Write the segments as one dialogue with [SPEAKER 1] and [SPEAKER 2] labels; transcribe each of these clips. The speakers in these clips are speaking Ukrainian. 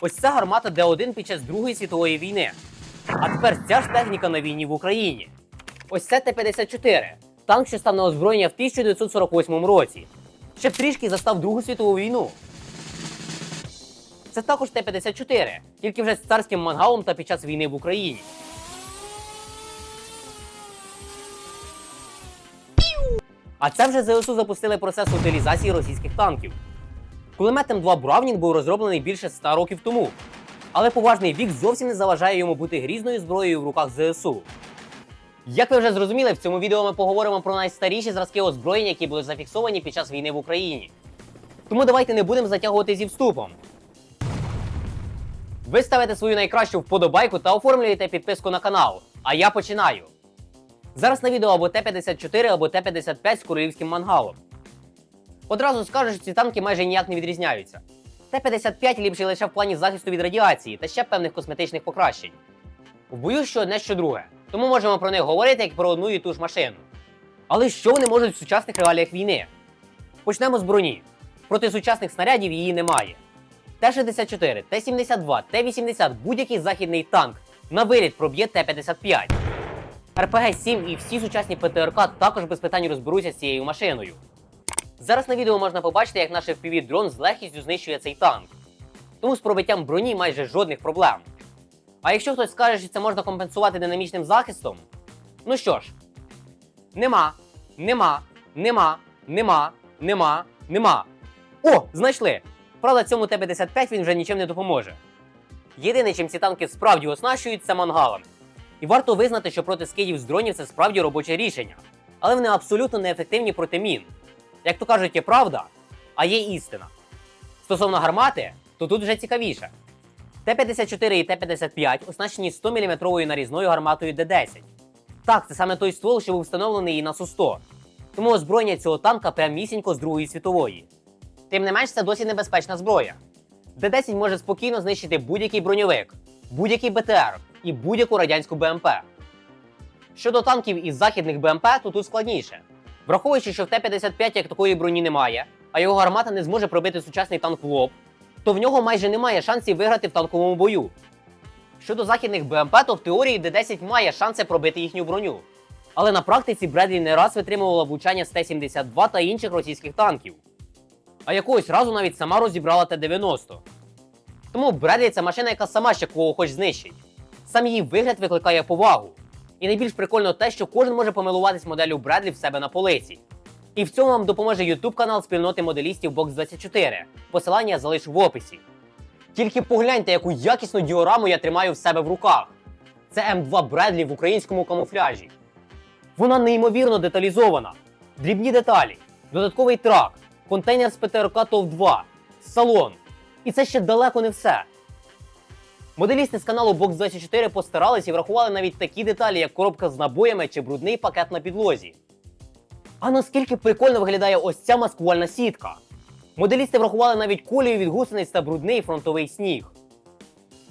[SPEAKER 1] Ось це гармата Д1 під час Другої світової війни. А тепер ця ж техніка на війні в Україні. Ось це Т-54, танк, що став на озброєння в 1948 році. Ще б трішки застав Другу світову війну. Це також Т-54, тільки вже з царським мангалом та під час війни в Україні. А це вже ЗСУ запустили процес утилізації російських танків. Кулемет М2 Браунінг був розроблений більше ста років тому. Але поважний вік зовсім не заважає йому бути грізною зброєю в руках ЗСУ. Як ви вже зрозуміли, в цьому відео ми поговоримо про найстаріші зразки озброєння, які були зафіксовані під час війни в Україні. Тому давайте не будемо затягувати зі вступом. Ви ставите свою найкращу вподобайку та оформлюєте підписку на канал. А я починаю. Зараз на відео або Т-54, або Т-55 з королівським мангалом. Одразу скажу, що ці танки майже ніяк не відрізняються. Т-55 ліпший лише в плані захисту від радіації та ще певних косметичних покращень. В бою що одне, що друге, тому можемо про них говорити як про одну і ту ж машину. Але що вони можуть в сучасних реаліях війни? Почнемо з броні. Проти сучасних снарядів її немає. Т-64, Т-72, Т-80, будь-який західний танк на виліт проб'є Т-55. РПГ-7 і всі сучасні ПТРК також без питань розберуться з цією машиною. Зараз на відео можна побачити, як наш fpv дрон з легкістю знищує цей танк. Тому з пробиттям броні майже жодних проблем. А якщо хтось скаже, що це можна компенсувати динамічним захистом, ну що ж, нема, нема, нема, нема, нема, нема. О, знайшли! Правда, цьому Т-55 він вже нічим не допоможе. Єдине, чим ці танки справді оснащують, це мангалами. І варто визнати, що проти скидів з дронів це справді робоче рішення, але вони абсолютно неефективні проти мін. Як то кажуть, є правда, а є істина. Стосовно гармати, то тут вже цікавіше. Т-54 і Т-55 оснащені 100-мм нарізною гарматою Д-10. Так, це саме той ствол, що був встановлений і на Су-100. Тому озброєння цього танка прямісінько з Другої світової. Тим не менш, це досі небезпечна зброя. Д-10 може спокійно знищити будь-який броньовик, будь-який БТР і будь-яку радянську БМП. Щодо танків із західних БМП, то тут складніше. Враховуючи, що в Т-55 як такої броні немає, а його гармата не зможе пробити сучасний танк в лоб, то в нього майже немає шансів виграти в танковому бою. Щодо західних БМП, то в теорії Д-10 має шанси пробити їхню броню. Але на практиці Бредлі не раз витримувала влучання з Т-72 та інших російських танків. А якогось разу навіть сама розібрала Т-90. Тому Бредлі це машина, яка сама ще кого хоч знищить. Сам її вигляд викликає повагу. І найбільш прикольно те, що кожен може помилуватись моделлю Бредлі в себе на полиці. І в цьому вам допоможе YouTube канал спільноти моделістів Box24. Посилання я залишу в описі. Тільки погляньте, яку якісну діораму я тримаю в себе в руках. Це М2 Бредлі в українському камуфляжі. Вона неймовірно деталізована. Дрібні деталі, додатковий трак, контейнер з ПТРК ТОВ-2, салон. І це ще далеко не все. Моделісти з каналу Box24 постарались і врахували навіть такі деталі, як коробка з набоями чи брудний пакет на підлозі. А наскільки прикольно виглядає ось ця маскувальна сітка. Моделісти врахували навіть колію від гусениць та брудний фронтовий сніг.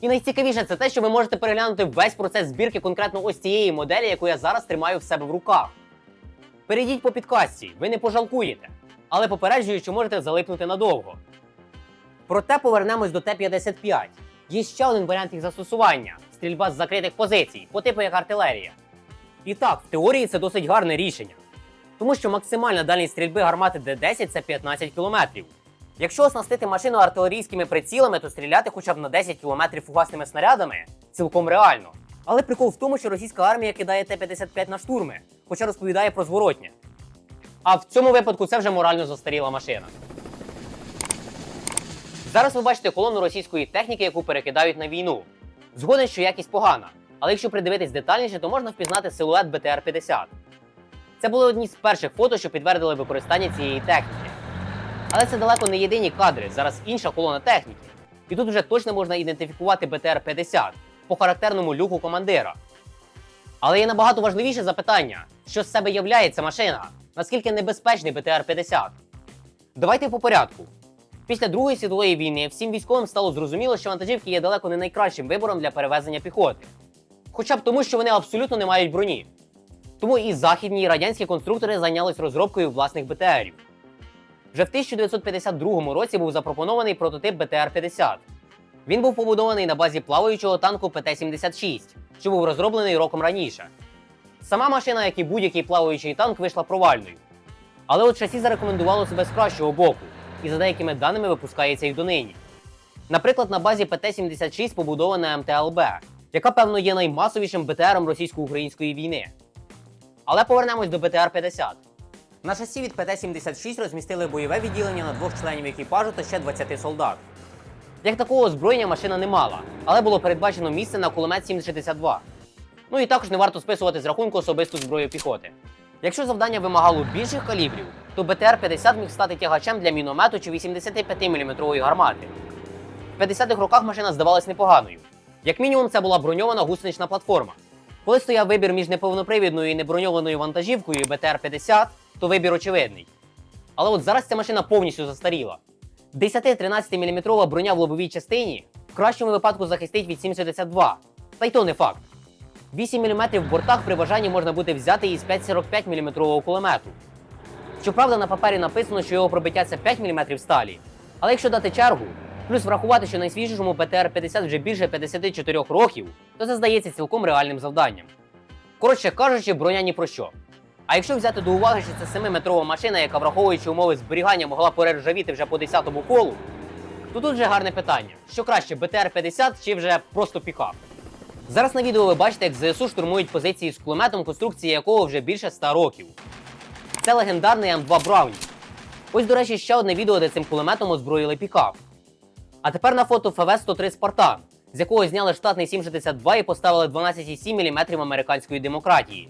[SPEAKER 1] І найцікавіше це те, що ви можете переглянути весь процес збірки конкретно ось цієї моделі, яку я зараз тримаю в себе в руках. Перейдіть по підкастці, ви не пожалкуєте, але попереджую, що можете залипнути надовго. Проте повернемось до Т-55. Є ще один варіант їх застосування стрільба з закритих позицій, по типу як артилерія. І так, в теорії це досить гарне рішення. Тому що максимальна дальність стрільби гармати Д-10 це 15 км. Якщо оснастити машину артилерійськими прицілами, то стріляти хоча б на 10 км фугасними снарядами цілком реально. Але прикол в тому, що російська армія кидає Т-55 на штурми, хоча розповідає про зворотнє. А в цьому випадку це вже морально застаріла машина. Зараз ви бачите колону російської техніки, яку перекидають на війну. Згоден, що якість погана, але якщо придивитись детальніше, то можна впізнати силует БТР-50. Це були одні з перших фото, що підтвердили використання цієї техніки. Але це далеко не єдині кадри, зараз інша колона техніки. І тут вже точно можна ідентифікувати БТР-50 по характерному люку командира. Але є набагато важливіше запитання, що з себе являє ця машина? Наскільки небезпечний БТР-50? Давайте по порядку. Після Другої світової війни всім військовим стало зрозуміло, що вантажівки є далеко не найкращим вибором для перевезення піхоти. Хоча б тому, що вони абсолютно не мають броні. Тому і західні і радянські конструктори зайнялись розробкою власних БТРів. Вже в 1952 році був запропонований прототип БТР-50. Він був побудований на базі плаваючого танку ПТ-76, що був розроблений роком раніше. Сама машина, як і будь-який плаваючий танк, вийшла провальною. Але от шасі зарекомендувало себе з кращого боку, і за деякими даними випускається і донині. Наприклад, на базі ПТ-76 побудована МТЛБ, яка, певно, є наймасовішим БТРом російсько-української війни. Але повернемось до БТР-50. На шасі від ПТ-76 розмістили бойове відділення на двох членів екіпажу та ще 20 солдат. Як такого озброєння машина не мала, але було передбачено місце на кулемет 762. Ну і також не варто списувати з рахунку особисту зброю піхоти. Якщо завдання вимагало більших калібрів, то БТР-50 міг стати тягачем для міномету чи 85-мм гармати. В 50-х роках машина здавалась непоганою. Як мінімум, це була броньована гусенична платформа. Коли стояв вибір між неповнопривідною і неброньованою вантажівкою і БТР-50, то вибір очевидний. Але от зараз ця машина повністю застаріла. 10-13 мм броня в лобовій частині в кращому випадку захистить від 7,62. Та й то не факт. 8 мм в бортах при бажанні можна буде взяти із 5,45 мм кулемету. Щоправда, на папері написано, що його пробиття це 5 мм сталі. Але якщо дати чергу, плюс врахувати, що найсвіжішому ПТР-50 вже більше 54 років, то це здається цілком реальним завданням. Коротше кажучи, броня ні про що. А якщо взяти до уваги, що це 7-метрова машина, яка, враховуючи умови зберігання, могла перержавіти вже по 10-му колу, то тут вже гарне питання: що краще БТР-50 чи вже просто пікап? Зараз на відео ви бачите, як ЗСУ штурмують позиції з кулеметом, конструкції якого вже більше 100 років. Це легендарний М2 Браунінг. Ось, до речі, ще одне відео, де цим кулеметом озброїли пікап. А тепер на фото ФВ-103 Спартан, з якого зняли штатний 762 і поставили 12,7 мм американської демократії.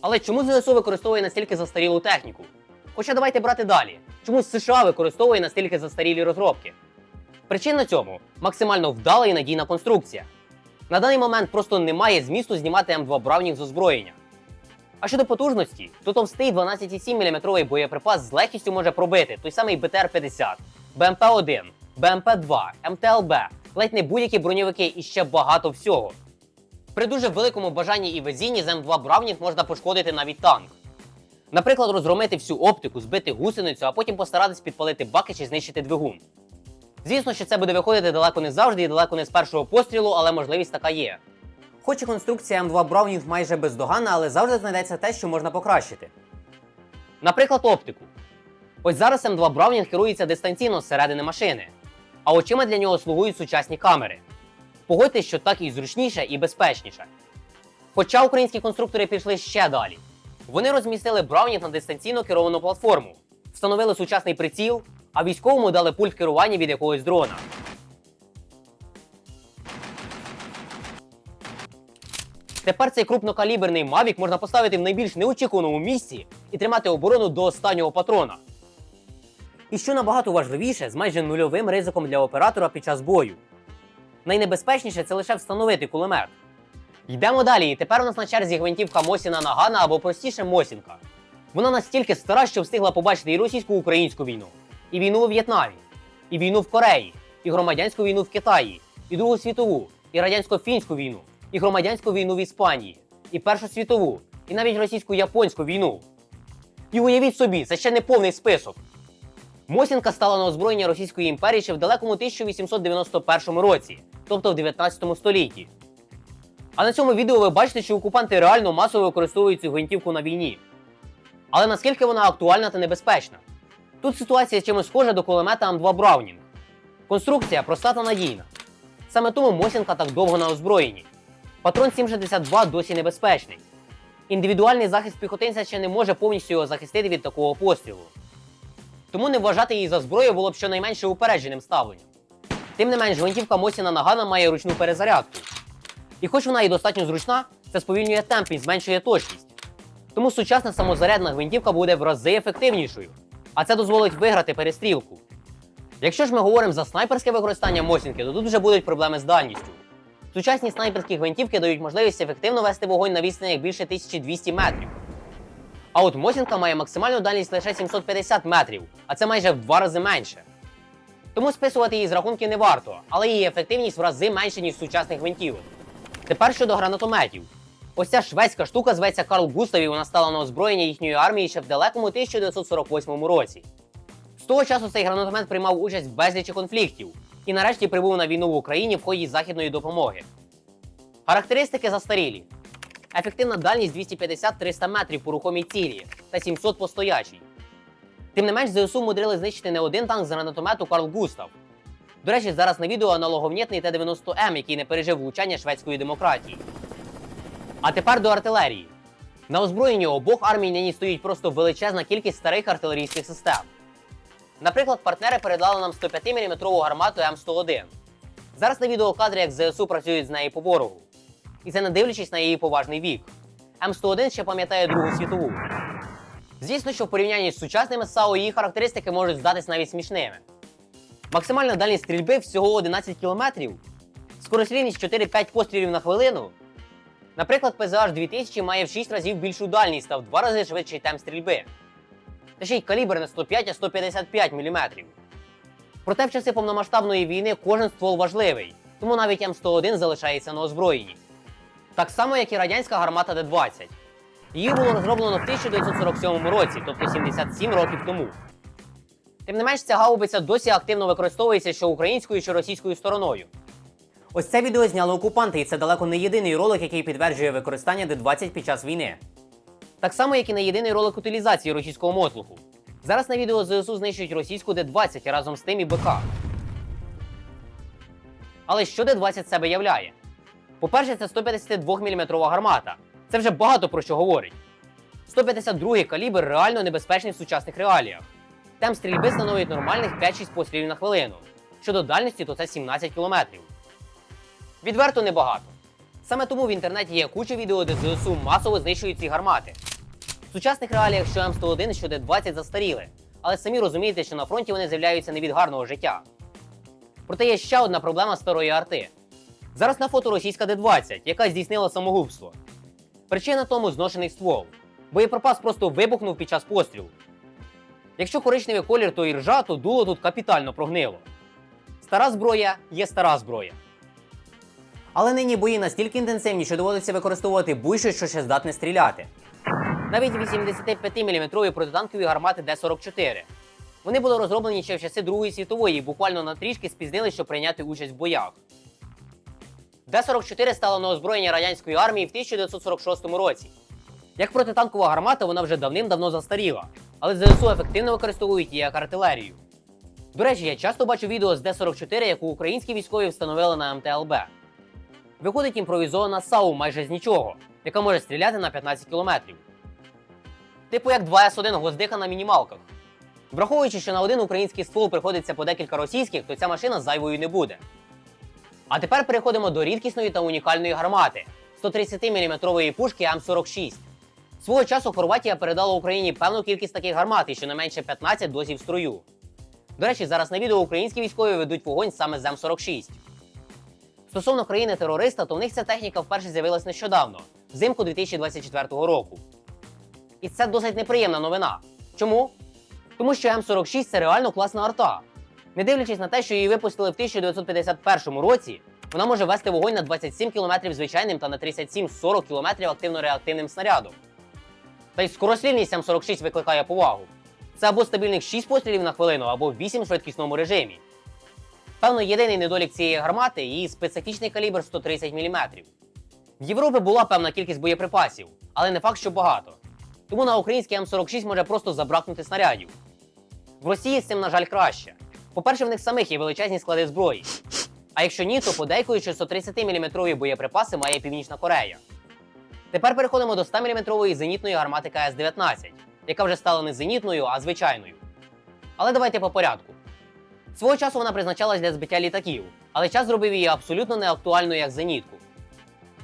[SPEAKER 1] Але чому ЗСУ використовує настільки застарілу техніку? Хоча давайте брати далі. Чому США використовує настільки застарілі розробки? Причина цьому максимально вдала і надійна конструкція. На даний момент просто немає змісту знімати М2 Браунінг з озброєння. А щодо потужності, то товстий 12,7 мм боєприпас з легкістю може пробити той самий БТР-50, БМП-1, БМП-2, МТЛБ, ледь не будь-які броньовики і ще багато всього. При дуже великому бажанні і везінні з М2 Браунінг можна пошкодити навіть танк. Наприклад, розгромити всю оптику, збити гусеницю, а потім постаратись підпалити баки чи знищити двигун. Звісно, що це буде виходити далеко не завжди і далеко не з першого пострілу, але можливість така є. Хоч і конструкція М2 Браунінг майже бездоганна, але завжди знайдеться те, що можна покращити. Наприклад, оптику. Ось зараз М2 Браунінг керується дистанційно зсередини машини, а очима для нього слугують сучасні камери. Погодьтесь, що так і зручніше і безпечніше. Хоча українські конструктори пішли ще далі. Вони розмістили Браунінг на дистанційно керовану платформу, встановили сучасний приціл, а військовому дали пульт керування від якогось дрона. Тепер цей крупнокаліберний Mavic можна поставити в найбільш неочікуваному місці і тримати оборону до останнього патрона. І що набагато важливіше, з майже нульовим ризиком для оператора під час бою. Найнебезпечніше це лише встановити кулемет. Йдемо далі, і тепер у нас на черзі гвинтівка Мосіна Нагана або простіше Мосінка. Вона настільки стара, що встигла побачити і російсько-українську війну, і війну у В'єтнамі, і війну в Кореї, і громадянську війну в Китаї, і Другу світову, і радянсько-фінську війну, і громадянську війну в Іспанії, і Першу світову, і навіть російсько-японську війну. І уявіть собі, це ще не повний список. Мосінка стала на озброєння Російської імперії ще в далекому 1891 році, тобто в 19 столітті. А на цьому відео ви бачите, що окупанти реально масово використовують цю гвинтівку на війні. Але наскільки вона актуальна та небезпечна? Тут ситуація чимось схожа до кулемета М2 Браунінг. Конструкція проста та надійна. Саме тому Мосінка так довго на озброєнні. Патрон 762 досі небезпечний. Індивідуальний захист піхотинця ще не може повністю його захистити від такого пострілу. Тому не вважати її за зброю було б щонайменше упередженим ставленням. Тим не менш, гвинтівка Мосіна Нагана має ручну перезарядку. І хоч вона і достатньо зручна, це сповільнює темп і зменшує точність. Тому сучасна самозарядна гвинтівка буде в рази ефективнішою, а це дозволить виграти перестрілку. Якщо ж ми говоримо за снайперське використання Мосінки, то тут вже будуть проблеми з дальністю. Сучасні снайперські гвинтівки дають можливість ефективно вести вогонь на відстанях більше 1200 метрів. А от Мосінка має максимальну дальність лише 750 метрів, а це майже в два рази менше. Тому списувати її з рахунків не варто, але її ефективність в рази менше, ніж сучасних гвинтівок. Тепер щодо гранатометів. Ось ця шведська штука зветься Карл Густав і вона стала на озброєння їхньої армії ще в далекому 1948 році. З того часу цей гранатомет приймав участь в безлічі конфліктів, і нарешті прибув на війну в Україні в ході західної допомоги. Характеристики застарілі. Ефективна дальність 250-300 метрів по рухомій цілі та 700 по стоячій. Тим не менш, ЗСУ мудрили знищити не один танк з гранатомету Карл Густав. До речі, зараз на відео аналоговнітний Т-90М, який не пережив влучання шведської демократії. А тепер до артилерії. На озброєнні обох армій нині стоїть просто величезна кількість старих артилерійських систем. Наприклад, партнери передали нам 105-мм гармату М101. Зараз на відео кадри, як ЗСУ працюють з нею по ворогу. І це не дивлячись на її поважний вік. М101 ще пам'ятає Другу світову. Звісно, що в порівнянні з сучасними САУ її характеристики можуть здатись навіть смішними. Максимальна дальність стрільби всього 11 км, скорострільність 4-5 пострілів на хвилину. Наприклад, PZH 2000 має в 6 разів більшу дальність та в 2 рази швидший темп стрільби. Та ще й калібр не 105, а 155 мм. Проте в часи повномасштабної війни кожен ствол важливий, тому навіть М101 залишається на озброєнні. Так само, як і радянська гармата Д-20. Її було розроблено в 1947 році, тобто 77 років тому. Тим не менш, ця гаубиця досі активно використовується що українською, що російською стороною. Ось це відео зняли окупанти, і це далеко не єдиний ролик, який підтверджує використання Д-20 під час війни. Так само, як і не єдиний ролик утилізації російського мотлуху. Зараз на відео ЗСУ знищують російську Д-20 разом з тим і БК. Але що Д-20 себе являє? По-перше, це 152 мм гармата. Це вже багато про що говорить. 152-й калібр реально небезпечний в сучасних реаліях. Темп стрільби становить нормальних 5-6 пострілів на хвилину. Щодо дальності, то це 17 км. Відверто небагато. Саме тому в інтернеті є куча відео, де ЗСУ масово знищують ці гармати. В сучасних реаліях що М101, що Д-20 застаріли, але самі розумієте, що на фронті вони з'являються не від гарного життя. Проте є ще одна проблема старої арти. Зараз на фото російська Д-20, яка здійснила самогубство. Причина тому зношений ствол. Боєприпас просто вибухнув під час пострілу. Якщо коричневий колір, то і ржа, то дуло тут капітально прогнило. Стара зброя є стара зброя. Але нині бої настільки інтенсивні, що доводиться використовувати будь-що, що ще здатне стріляти. Навіть 85-мм протитанкові гармати Д-44. Вони були розроблені ще в часи Другої світової і буквально на трішки спізнили, щоб прийняти участь в боях. Д-44 стала на озброєння радянської армії в 1946 році. Як протитанкова гармата, вона вже давним-давно застаріла, але ЗСУ ефективно використовують її як артилерію. До речі, я часто бачу відео з Д-44, яку українські військові встановили на МТЛБ. Виходить імпровізована САУ майже з нічого, яка може стріляти на 15 кілометрів. Типу як 2С1 гвоздика на мінімалках. Враховуючи, що на один український ствол приходиться по декілька російських, то ця машина зайвою не буде. А тепер переходимо до рідкісної та унікальної гармати 130-мм пушки М46. Свого часу Хорватія передала Україні певну кількість таких гармат і щонайменше 15 досі в строю. До речі, зараз на відео українські військові ведуть вогонь саме з М46. Стосовно країни-терориста, то в них ця техніка вперше з'явилась нещодавно, взимку 2024 року. І це досить неприємна новина. Чому? Тому що М46 це реально класна арта. Не дивлячись на те, що її випустили в 1951 році, вона може вести вогонь на 27 км звичайним та на 37-40 км активно-реактивним снарядом. Та й скорострільність М46 викликає повагу. Це або стабільних 6 пострілів на хвилину, або 8 в швидкісному режимі. Певно, єдиний недолік цієї гармати її специфічний калібр 130 мм. В Європі була певна кількість боєприпасів, але не факт, що багато. Тому на український М46 може просто забракнути снарядів. В Росії з цим, на жаль, краще. По-перше, в них самих є величезні склади зброї. А якщо ні, то подейкують, що 130-мм боєприпаси має Північна Корея. Тепер переходимо до 100-мм зенітної гармати КС-19, яка вже стала не зенітною, а звичайною. Але давайте по порядку. Свого часу вона призначалась для збиття літаків, але час зробив її абсолютно неактуальною як зенітку.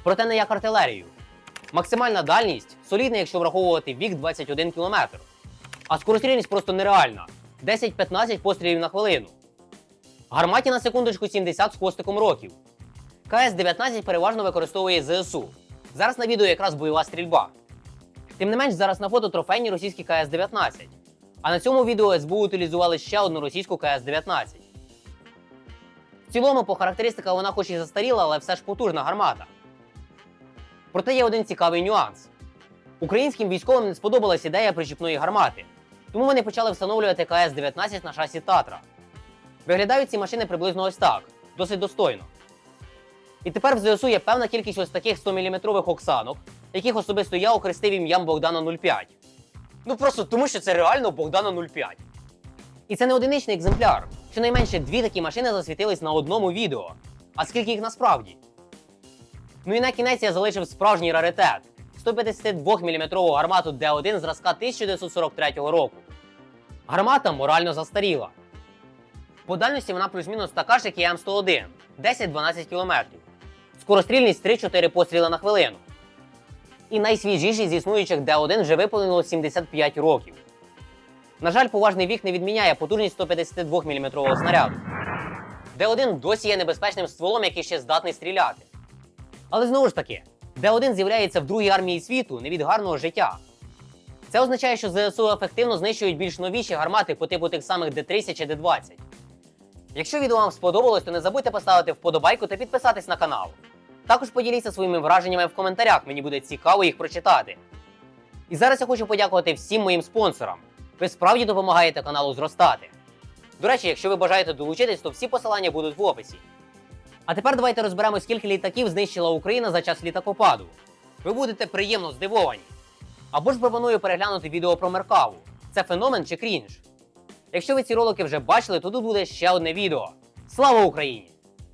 [SPEAKER 1] Проте не як артилерію. Максимальна дальність солідна, якщо враховувати вік 21 км. А скорострільність просто нереальна 10-15 пострілів на хвилину. Гарматі на секундочку 70 з хвостиком років. КС-19 переважно використовує ЗСУ. Зараз на відео якраз бойова стрільба. Тим не менш, зараз на фото трофейні російські КС-19. А на цьому відео СБУ утилізували ще одну російську КС-19. В цілому, по характеристиках вона хоч і застаріла, але все ж потужна гармата. Проте є один цікавий нюанс. Українським військовим не сподобалась ідея причіпної гармати, тому вони почали встановлювати КС-19 на шасі Татра. Виглядають ці машини приблизно ось так, досить достойно. І тепер в ЗСУ є певна кількість ось таких 100-мм оксанок, яких особисто я охрестив ім'ям Богдана 05. Ну просто тому, що це реально Богдана 05. І це не одиничний екземпляр. Щонайменше дві такі машини засвітились на одному відео. А скільки їх насправді? Ну і на кінець я залишив справжній раритет 152-мм гармату Д1 зразка 1943 року. Гармата морально застаріла. По дальності вона плюс-мінус така ж, як і М101 10-12 км. Скорострільність 3-4 постріли на хвилину. І найсвіжіший з існуючих Д1 вже виповнило 75 років. На жаль, поважний вік не відміняє потужність 152-мм снаряду. Д1 досі є небезпечним стволом, який ще здатний стріляти. Але знову ж таки, Д1 з'являється в другій армії світу не від гарного життя. Це означає, що ЗСУ ефективно знищують більш новіші гармати по типу тих самих Д-30 чи Д-20. Якщо відео вам сподобалось, то не забудьте поставити вподобайку та підписатись на канал. Також поділіться своїми враженнями в коментарях, мені буде цікаво їх прочитати. І зараз я хочу подякувати всім моїм спонсорам. Ви справді допомагаєте каналу зростати. До речі, якщо ви бажаєте долучитись, то всі посилання будуть в описі. А тепер давайте розберемо, скільки літаків знищила Україна за час літакопаду. Ви будете приємно здивовані. Або ж пропоную переглянути відео про Меркаву. Це феномен чи крінж? Якщо ви ці ролики вже бачили, то тут буде ще одне відео. Слава Україні!